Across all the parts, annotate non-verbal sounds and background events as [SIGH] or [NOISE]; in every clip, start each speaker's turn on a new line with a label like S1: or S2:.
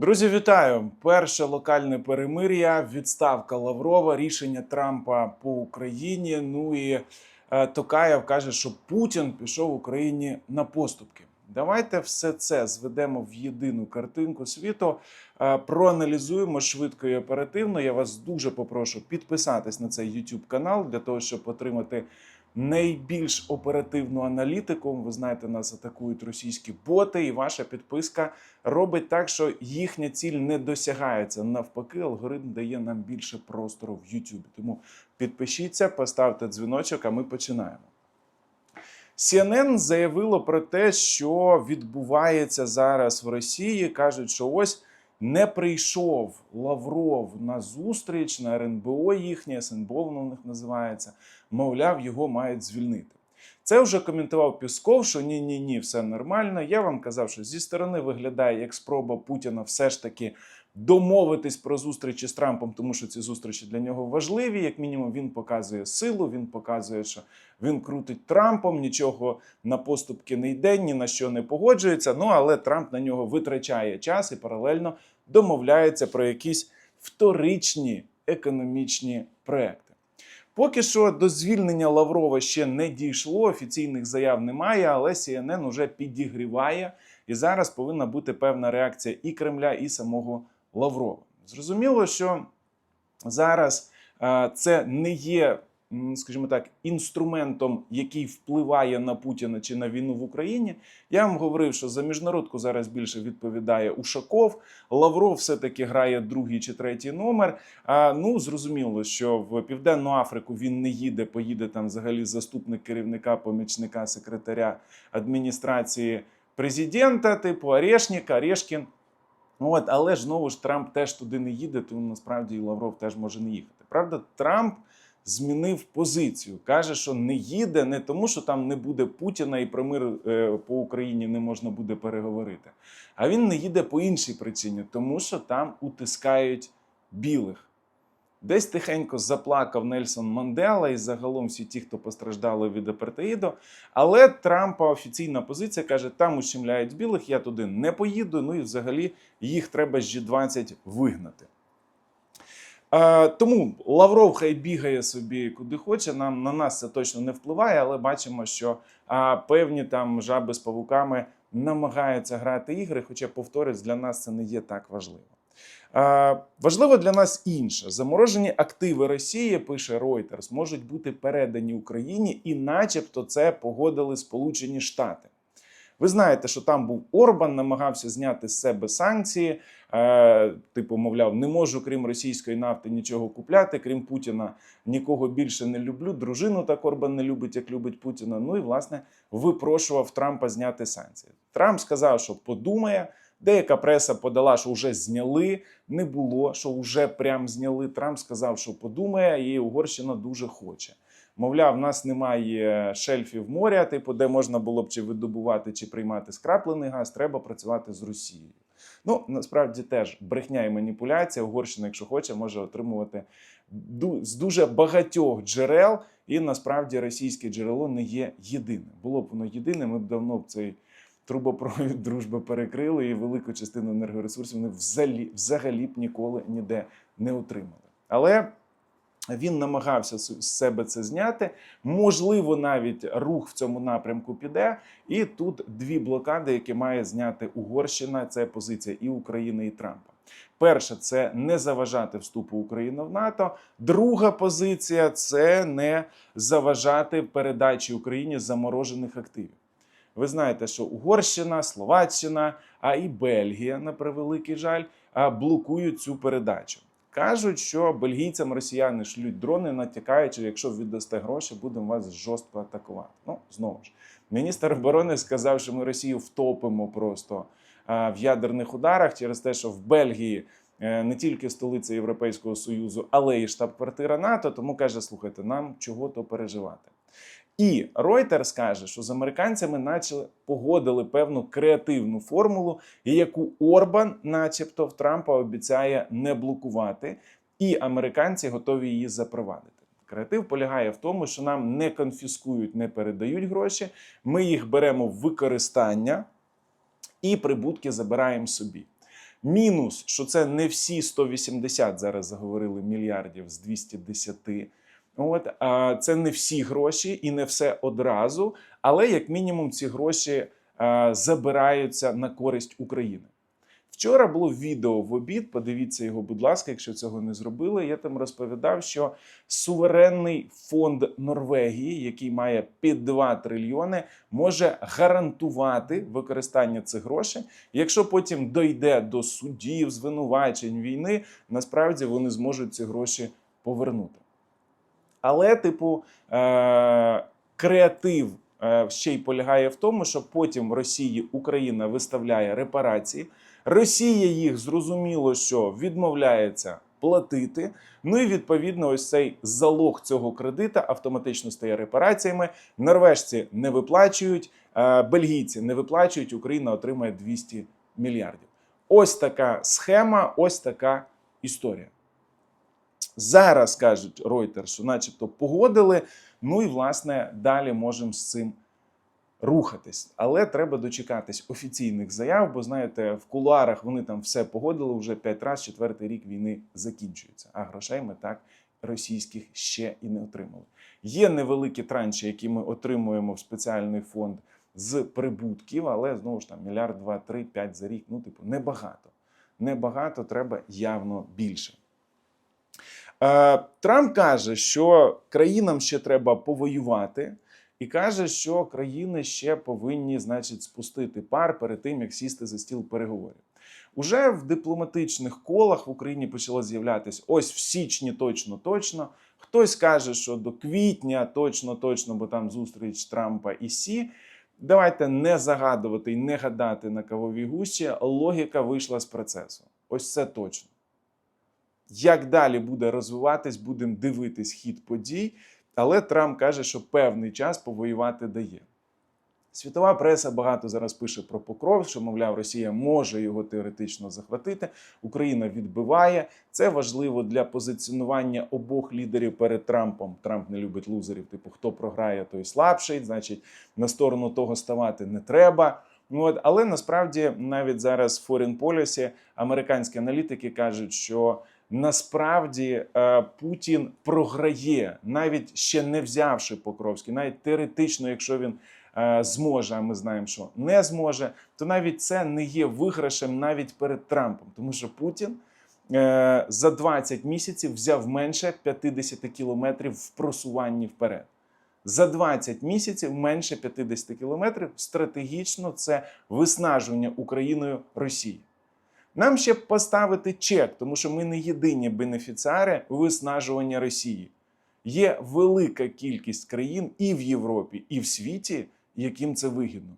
S1: Друзі, вітаю! Перше локальне перемир'я, відставка Лаврова, рішення Трампа по Україні. Ну і е, Токаєв каже, що Путін пішов Україні на поступки. Давайте все це зведемо в єдину картинку світу, е, проаналізуємо швидко і оперативно. Я вас дуже попрошу підписатись на цей YouTube канал для того, щоб отримати найбільш оперативну аналітику. Ви знаєте, нас атакують російські боти, і ваша підписка робить так, що їхня ціль не досягається. Навпаки, алгоритм дає нам більше простору в YouTube. Тому підпишіться, поставте дзвіночок, а ми починаємо. CNN заявило про те, що відбувається зараз в Росії. кажуть, що ось не прийшов Лавров на зустріч на РНБО їхнє, СНБО воно в них називається. Мовляв, його мають звільнити. Це вже коментував Пісков, що ні, ні, ні, все нормально. Я вам казав, що зі сторони виглядає як спроба Путіна все ж таки домовитись про зустрічі з Трампом, тому що ці зустрічі для нього важливі. Як мінімум, він показує силу, він показує, що він крутить Трампом, нічого на поступки не йде, ні на що не погоджується. Ну але Трамп на нього витрачає час і паралельно домовляється про якісь вторичні економічні проекти. Поки що до звільнення Лаврова ще не дійшло, офіційних заяв немає, але CNN уже підігріває, і зараз повинна бути певна реакція і Кремля, і самого Лаврова. Зрозуміло, що зараз е, це не є, скажімо так, інструментом, який впливає на Путіна чи на війну в Україні. Я вам говорив, що за міжнародку зараз більше відповідає Ушаков. Лавров все-таки грає другий чи третій номер. А ну зрозуміло, що в Південну Африку він не їде, поїде там взагалі заступник керівника, помічника секретаря адміністрації президента, типу Орешник, Орешкін. От, але ж знову ж Трамп теж туди не їде, тому насправді і Лавров теж може не їхати. Правда, Трамп змінив позицію. Каже, що не їде не тому, що там не буде Путіна і про мир е, по Україні не можна буде переговорити. А він не їде по іншій причині, тому що там утискають білих. Десь тихенько заплакав Нельсон Мандела і загалом всі ті, хто постраждали від апартеїду. Але Трампа офіційна позиція каже: там ущемляють білих, я туди не поїду. Ну і взагалі їх треба з G20 вигнати. Е, тому Лавров хай бігає собі куди хоче. Нам на нас це точно не впливає, але бачимо, що а, певні там жаби з павуками намагаються грати ігри. Хоча, повторюсь, для нас це не є так важливо. Важливо для нас інше: заморожені активи Росії, пише Reuters, можуть бути передані Україні, і, начебто, це погодили Сполучені Штати. Ви знаєте, що там був Орбан, намагався зняти з себе санкції. Е, типу, мовляв, не можу, крім російської нафти, нічого купляти, крім Путіна, нікого більше не люблю. Дружину так Орбан не любить, як любить Путіна. Ну і власне випрошував Трампа зняти санкції. Трамп сказав, що подумає. Деяка преса подала, що вже зняли. Не було, що вже прям зняли. Трамп сказав, що подумає, і Угорщина дуже хоче. Мовляв, в нас немає шельфів моря, типу, де можна було б чи видобувати, чи приймати скраплений газ. Треба працювати з Росією. Ну насправді теж брехня і маніпуляція. Угорщина, якщо хоче, може отримувати з дуже багатьох джерел, і насправді російське джерело не є єдиним. Було б воно єдиним, ми б давно б цей трубопровід [LAUGHS] дружби перекрили, і велику частину енергоресурсів вони взагалі, взагалі б ніколи ніде не отримали. Але він намагався з себе це зняти. Можливо, навіть рух в цьому напрямку піде. І тут дві блокади, які має зняти Угорщина. Це позиція і України, і Трампа. Перша це не заважати вступу України в НАТО. Друга позиція це не заважати передачі Україні заморожених активів. Ви знаєте, що Угорщина, Словаччина, а і Бельгія, на превеликий жаль, блокують цю передачу. Кажуть, що бельгійцям росіяни шлють дрони, натякаючи, якщо віддасте гроші, будемо вас жорстко атакувати. Ну знову ж міністр оборони сказав, що ми Росію втопимо просто в ядерних ударах через те, що в Бельгії е, не тільки столиця Європейського союзу, але й штаб-квартира НАТО. Тому каже: слухайте, нам чого то переживати. І Reuters каже, що з американцями наче погодили певну креативну формулу, яку Орбан, начебто, в Трампа обіцяє не блокувати, і американці готові її запровадити. Креатив полягає в тому, що нам не конфіскують, не передають гроші. Ми їх беремо в використання і прибутки забираємо собі. Мінус, що це не всі 180, зараз заговорили мільярдів з 210. От, це не всі гроші і не все одразу, але як мінімум ці гроші забираються на користь України. Вчора було відео в обід. Подивіться його, будь ласка, якщо цього не зробили. Я там розповідав, що суверенний фонд Норвегії, який має під 2 трильйони, може гарантувати використання цих грошей. Якщо потім дойде до судів, звинувачень війни, насправді вони зможуть ці гроші повернути. Але, типу, е- креатив е, ще й полягає в тому, що потім Росії Україна виставляє репарації. Росія їх зрозуміло, що відмовляється платити. Ну і відповідно, ось цей залог цього кредита автоматично стає репараціями. Норвежці не виплачують, е, бельгійці не виплачують. Україна отримає 200 мільярдів. Ось така схема, ось така історія. Зараз кажуть Reuters, начебто погодили. Ну і власне далі можемо з цим рухатись. Але треба дочекатись офіційних заяв, бо знаєте, в кулуарах вони там все погодили вже п'ять разів, четвертий рік війни закінчується. А грошей ми так російських ще і не отримали. Є невеликі транші, які ми отримуємо в спеціальний фонд з прибутків, але знову ж там мільярд, два, три, п'ять за рік. Ну, типу, небагато. Небагато треба явно більше. Е, Трамп каже, що країнам ще треба повоювати, і каже, що країни ще повинні, значить, спустити пар перед тим, як сісти за стіл переговорів. Уже в дипломатичних колах в Україні почало з'являтися ось в січні точно точно. Хтось каже, що до квітня точно точно, бо там зустріч Трампа і Сі. Давайте не загадувати і не гадати на кавовій гущі. Логіка вийшла з процесу. Ось це точно. Як далі буде розвиватись, будемо дивитись хід подій. Але Трамп каже, що певний час повоювати дає. Світова преса багато зараз пише про покров, що, мовляв, Росія може його теоретично захватити. Україна відбиває. Це важливо для позиціонування обох лідерів перед Трампом. Трамп не любить лузерів. Типу, хто програє, той слабший. Значить, на сторону того ставати не треба. Ну, От, але насправді навіть зараз в Foreign Policy американські аналітики кажуть, що насправді е, Путін програє, навіть ще не взявши Покровський, навіть теоретично, якщо він е, зможе, а ми знаємо, що не зможе, то навіть це не є виграшем навіть перед Трампом, тому що Путін. е, За 20 місяців взяв менше 50 кілометрів в просуванні вперед. За 20 місяців менше 50 кілометрів стратегічно це виснажування Україною Росії. Нам ще поставити чек, тому що ми не єдині бенефіціари виснажування Росії. Є велика кількість країн і в Європі, і в світі, яким це вигідно.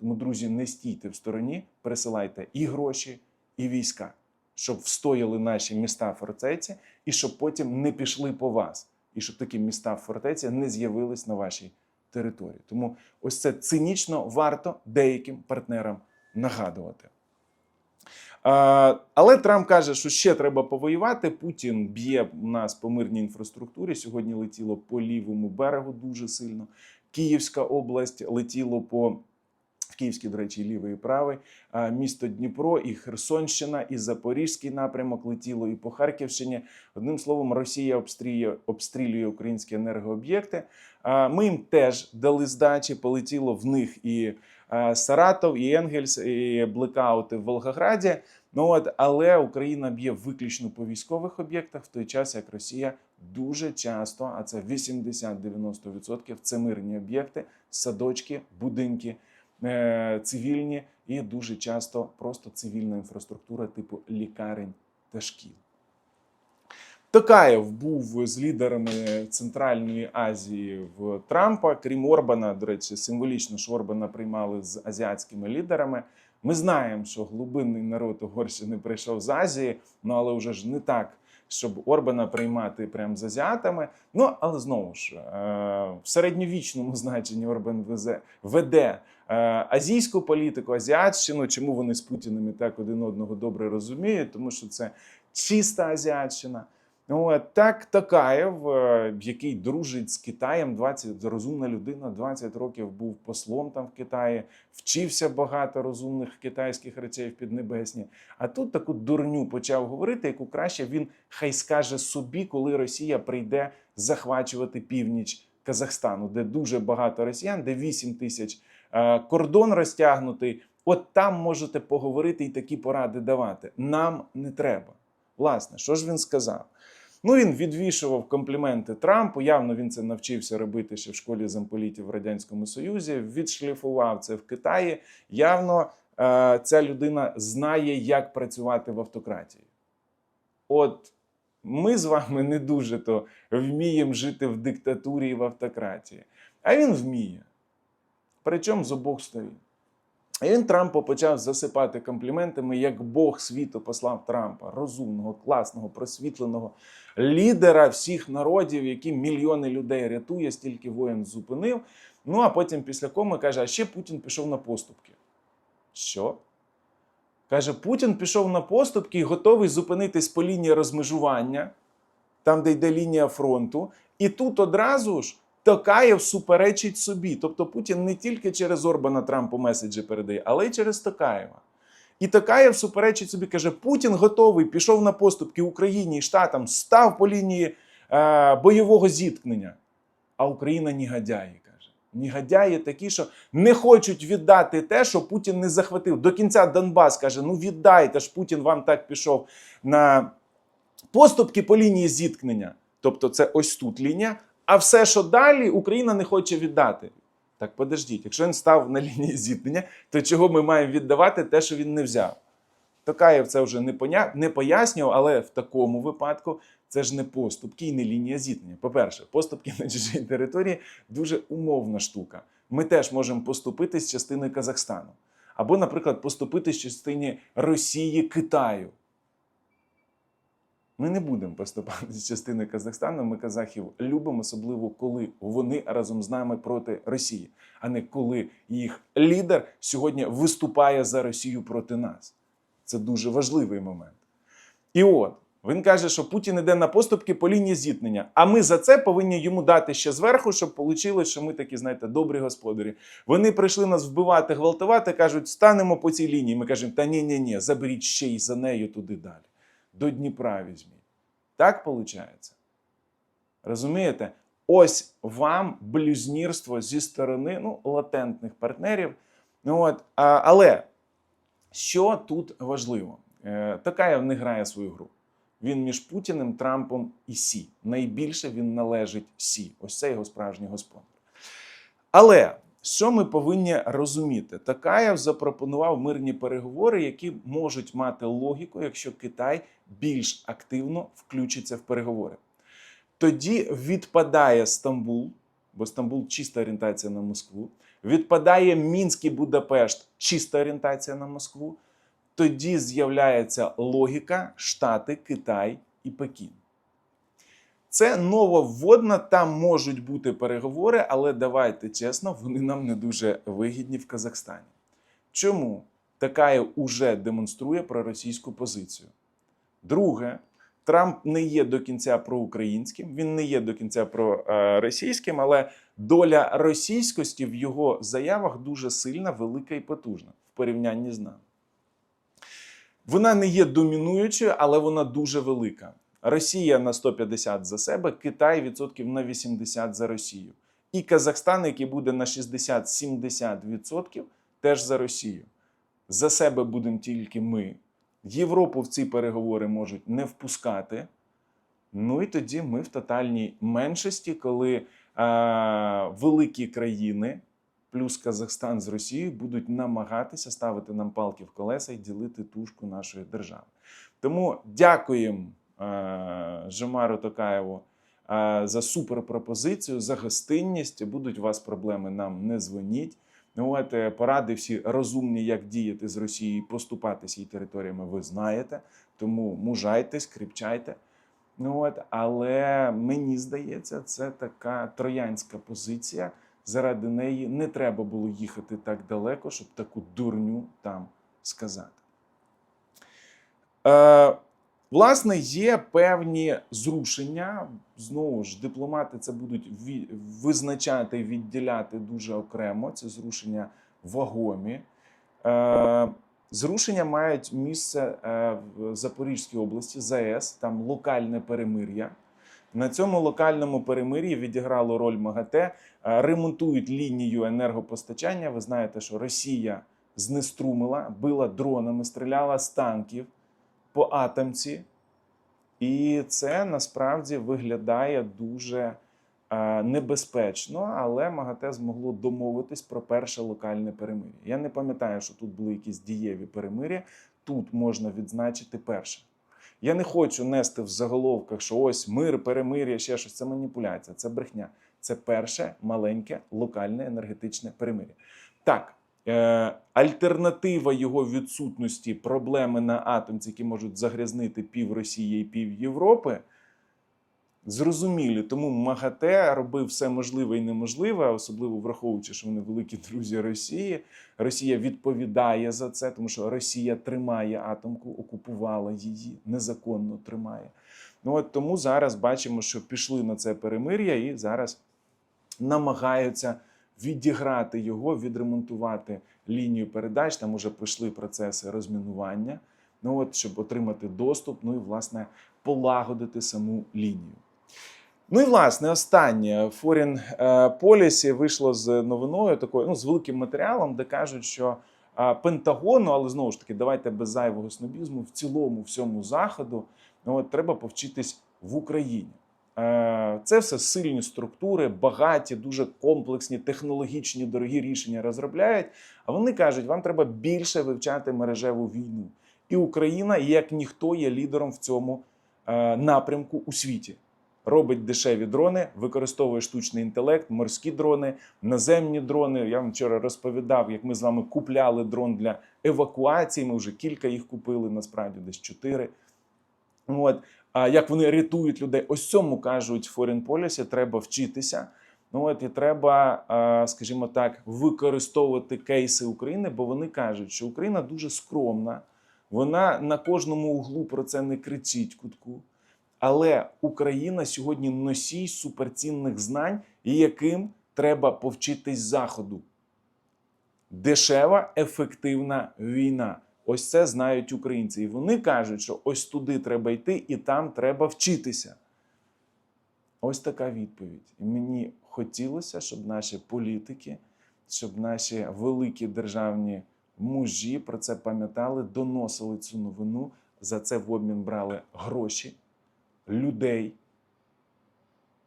S1: Тому, друзі, не стійте в стороні, пересилайте і гроші, і війська, щоб встояли наші міста фортеці, і щоб потім не пішли по вас, і щоб такі міста фортеці не з'явились на вашій території. Тому ось це цинічно варто деяким партнерам нагадувати. А, Але Трамп каже, що ще треба повоювати. Путін б'є нас по мирній інфраструктурі. Сьогодні летіло по лівому берегу дуже сильно. Київська область летіло по в Київській, до речі, лівий і правий, місто Дніпро, і Херсонщина, і Запорізький напрямок летіло, і по Харківщині. Одним словом, Росія обстрілює, обстрілює українські енергооб'єкти. Ми їм теж дали здачі, полетіло в них і Саратов, і Енгельс, і блекаути в Волгограді. Ну от, але Україна б'є виключно по військових об'єктах, в той час як Росія дуже часто, а це 80-90%, це мирні об'єкти, садочки, будинки е, цивільні і дуже часто просто цивільна інфраструктура, типу лікарень та шкіл. Токаєв був з лідерами Центральної Азії в Трампа, крім Орбана. До речі, символічно що Орбана приймали з азіатськими лідерами. Ми знаємо, що глибинний народ Угорщини прийшов з Азії, ну але вже ж не так, щоб Орбана приймати прямо з азіатами. Ну але знову ж е, в середньовічному значенні Орбан везе- веде е, азійську політику, азіатщину. Чому вони з Путіним і так один одного добре розуміють? Тому що це чиста азіатщина. Ну, так Токаєв, е, який дружить з Китаєм, 20, розумна людина, 20 років був послом там в Китаї, вчився багато розумних китайських речей Піднебесні. А тут таку дурню почав говорити, яку краще він хай скаже собі, коли Росія прийде захвачувати північ Казахстану, де дуже багато росіян, де 8 тисяч е, кордон розтягнутий. От там можете поговорити і такі поради давати. Нам не треба. Власне, що ж він сказав? Ну, він відвішував компліменти Трампу. Явно він це навчився робити ще в школі замполітів в Радянському Союзі. Відшліфував це в Китаї. Явно е, ця людина знає, як працювати в автократії. От ми з вами не дуже то вміємо жити в диктатурі і в автократії. А він вміє. Причому з обох сторін. І він Трампу почав засипати компліментами, як Бог світу послав Трампа, розумного, класного, просвітленого лідера всіх народів, які мільйони людей рятує, стільки воєн зупинив. Ну а потім після коми каже: а ще Путін пішов на поступки. Що? Каже, Путін пішов на поступки і готовий зупинитись по лінії розмежування, там, де йде лінія фронту. І тут одразу ж Токаєв суперечить собі. Тобто Путін не тільки через Орбана Трампу меседжі передає, але й через Токаєва. І Токаєв суперечить собі, каже: Путін готовий, пішов на поступки Україні і Штатам, став по лінії е, бойового зіткнення. А Україна негодяї, каже. Негодяї такі, що не хочуть віддати те, що Путін не захватив. До кінця Донбас каже: ну віддайте ж, Путін вам так пішов на поступки по лінії зіткнення. Тобто, це ось тут лінія. А все, що далі, Україна не хоче віддати. Так, подождіть, якщо він став на лінії зіткнення, то чого ми маємо віддавати те, що він не взяв? Токаєв це вже не, поня... не пояснював, але в такому випадку це ж не поступки і не лінія зіткнення. По-перше, поступки на чужій території дуже умовна штука. Ми теж можемо поступити з частини Казахстану. Або, наприклад, поступити з частини Росії Китаю. Ми не будемо поступати з частини Казахстану. Ми казахів любимо, особливо коли вони разом з нами проти Росії, а не коли їх лідер сьогодні виступає за Росію проти нас. Це дуже важливий момент. І от він каже, що Путін іде на поступки по лінії зіткнення. А ми за це повинні йому дати ще зверху, щоб вийшло, що ми такі, знаєте, добрі господарі. Вони прийшли нас вбивати, гвалтувати, кажуть, станемо по цій лінії. Ми кажемо, та ні, ні, ні, заберіть ще й за нею туди далі. До Дніпра візьміть. Так виходить? Розумієте? Ось вам блюзнірство зі сторони ну, латентних партнерів. Ну, от, а, але що тут важливо? Е, Такаєв не грає свою гру. Він між Путіним, Трампом і Сі. Найбільше він належить Сі. Ось це його справжній господар. Але що ми повинні розуміти? Такаєв запропонував мирні переговори, які можуть мати логіку, якщо Китай більш активно включиться в переговори. Тоді відпадає Стамбул, бо Стамбул чиста орієнтація на Москву. Відпадає Мінськ і Будапешт, чиста орієнтація на Москву. Тоді з'являється логіка Штати, Китай і Пекін. Це нововводна, там можуть бути переговори, але давайте чесно, вони нам не дуже вигідні в Казахстані. Чому? Такаєв уже демонструє проросійську позицію. Друге, Трамп не є до кінця проукраїнським, він не є до кінця проросійським, але доля російськості в його заявах дуже сильна, велика і потужна в порівнянні з нами. Вона не є домінуючою, але вона дуже велика. Росія на 150 за себе, Китай відсотків на 80 за Росію. І Казахстан, який буде на 60-70% теж за Росію. За себе будемо тільки ми. Європу в ці переговори можуть не впускати. Ну і тоді ми в тотальній меншості, коли а, великі країни, плюс Казахстан з Росією, будуть намагатися ставити нам палки в колеса і ділити тушку нашої держави. Тому дякуємо е, Жомару Токаєву е, за суперпропозицію, за гостинність. Будуть у вас проблеми, нам не дзвоніть. От, е, поради всі розумні, як діяти з Росією, поступатися її територіями, ви знаєте. Тому мужайтесь, кріпчайте. Ну, от, але мені здається, це така троянська позиція. Заради неї не треба було їхати так далеко, щоб таку дурню там сказати. Е, Власне, є певні зрушення. Знову ж, дипломати це будуть визначати, відділяти дуже окремо. Це зрушення вагомі. Е, Зрушення мають місце е, в Запорізькій області, ЗАЕС, там локальне перемир'я. На цьому локальному перемир'ї відіграло роль МАГАТЕ. Е, Ремонтують лінію енергопостачання. Ви знаєте, що Росія знеструмила, била дронами, стріляла з танків по атомці. І це насправді виглядає дуже е, небезпечно, але МАГАТЕ змогло домовитись про перше локальне перемир'я. Я не пам'ятаю, що тут були якісь дієві перемир'я. Тут можна відзначити перше. Я не хочу нести в заголовках, що ось мир, перемир'я, ще щось. Це маніпуляція, це брехня. Це перше маленьке локальне енергетичне перемир'я. Так, альтернатива його відсутності, проблеми на атомці, які можуть загрязнити пів Росії і пів Європи. Зрозумілі, тому МАГАТЕ робив все можливе і неможливе, особливо враховуючи, що вони великі друзі Росії. Росія відповідає за це, тому що Росія тримає атомку, окупувала її, незаконно тримає. Ну от тому зараз бачимо, що пішли на це перемир'я і зараз намагаються відіграти його, відремонтувати лінію передач. Там уже пішли процеси розмінування. Ну от, щоб отримати доступ, ну і власне полагодити саму лінію. Ну і власне останнє Foreign е, Policy вийшло з новиною такою, ну з великим матеріалом, де кажуть, що е, Пентагону, але знову ж таки, давайте без зайвого снобізму, в цілому всьому заходу, ну от треба повчитись в Україні. Е, Це все сильні структури, багаті, дуже комплексні, технологічні, дорогі рішення розробляють. А вони кажуть, вам треба більше вивчати мережеву війну. І Україна, як ніхто, є лідером в цьому е, напрямку у світі. Робить дешеві дрони, використовує штучний інтелект, морські дрони, наземні дрони. Я вам вчора розповідав, як ми з вами купляли дрон для евакуації. Ми вже кілька їх купили, насправді десь чотири. От як вони рятують людей, ось цьому кажуть Foreign Policy, треба вчитися. Ну от і треба, скажімо так, використовувати кейси України, бо вони кажуть, що Україна дуже скромна, вона на кожному углу про це не кричить кутку. Але Україна сьогодні носій суперцінних знань, яким треба повчитись заходу. Дешева, ефективна війна. Ось це знають українці. І вони кажуть, що ось туди треба йти, і там треба вчитися. Ось така відповідь. І мені хотілося, щоб наші політики, щоб наші великі державні мужі про це пам'ятали, доносили цю новину. За це в обмін брали гроші, людей,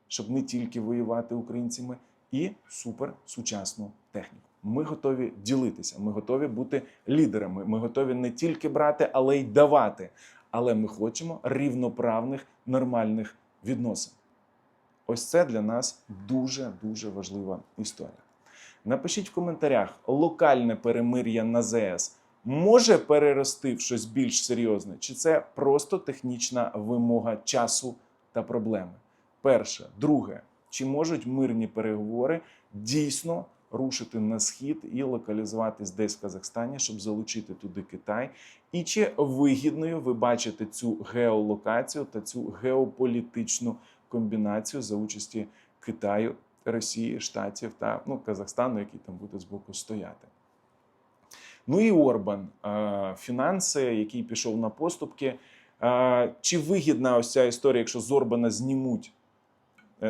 S1: щоб не тільки воювати українцями, і суперсучасну техніку. Ми готові ділитися, ми готові бути лідерами. Ми готові не тільки брати, але й давати. Але ми хочемо рівноправних нормальних відносин. Ось це для нас дуже дуже важлива історія. Напишіть в коментарях: локальне перемир'я на ЗС може перерости в щось більш серйозне, чи це просто технічна вимога часу та проблеми? Перше, друге, чи можуть мирні переговори дійсно рушити на схід і локалізуватись десь в Казахстані, щоб залучити туди Китай? І чи вигідною ви бачите цю геолокацію та цю геополітичну комбінацію за участі Китаю, Росії, Штатів та ну, Казахстану, який там буде збоку стояти? Ну і Орбан, фінанси, який пішов на поступки. Чи вигідна ось ця історія, якщо з Орбана знімуть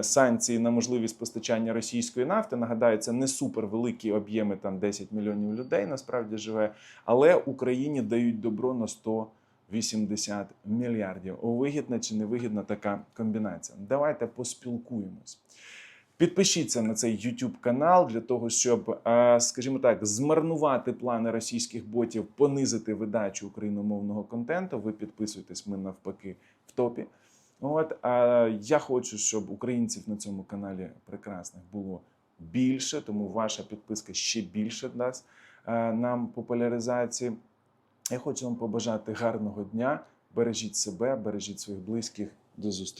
S1: санкції на можливість постачання російської нафти? Нагадаю, це не супервеликі об'єми, там 10 мільйонів людей насправді живе, але Україні дають добро на 180 мільярдів. Вигідна чи невигідна така комбінація? Давайте поспілкуємось. Підпишіться на цей YouTube канал для того, щоб, е, скажімо так, змарнувати плани російських ботів, понизити видачу україномовного контенту. Ви підписуєтесь, ми навпаки в топі. От а я хочу, щоб українців на цьому каналі прекрасних було більше, тому ваша підписка ще більше дасть е, нам популяризації. Я хочу вам побажати гарного дня. Бережіть себе, бережіть своїх близьких. До зустрічі.